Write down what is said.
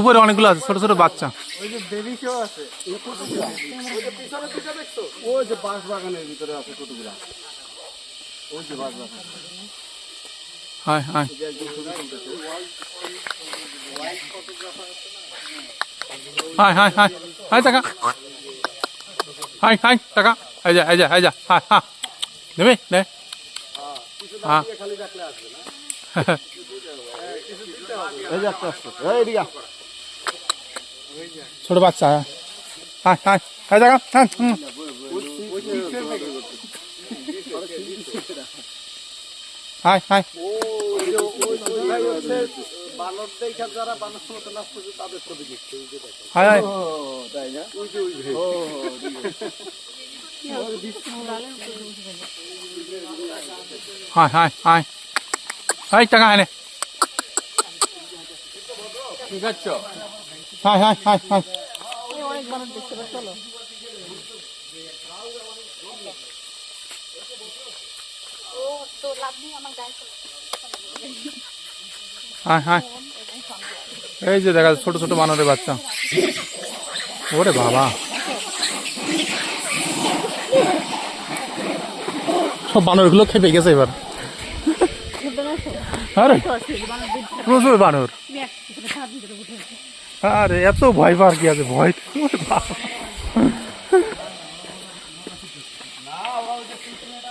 উপরে অনেকগুলো আছে ছোট ছোট বাচ্চা ওই যে বাঁশ বাগানের ভিতরে আছে কতগুলা ওই যে বাঁশ বাগান হাই হাই হাই হাই হাই হাই টাকা হাই হাই টাকা এই যা এই যা এই যা হাই হ্যাঁ নেবে নে হ্যাঁ। ছোট বাচ্চা হাই হাই হাই টাকা হ্যাঁ হুম। হাই হাই বানর দেখা হাই হাই হাই টাকা হাই ঠিক আছে। হাই হাই এই যে দেখা ছোট ছোট বানরের বাচ্চা। ওরে বাবা। সব বানরগুলো খেপে গেছে এবার। প্রচুর বানর। আরে এত ভয় পার কি আছে? ভয়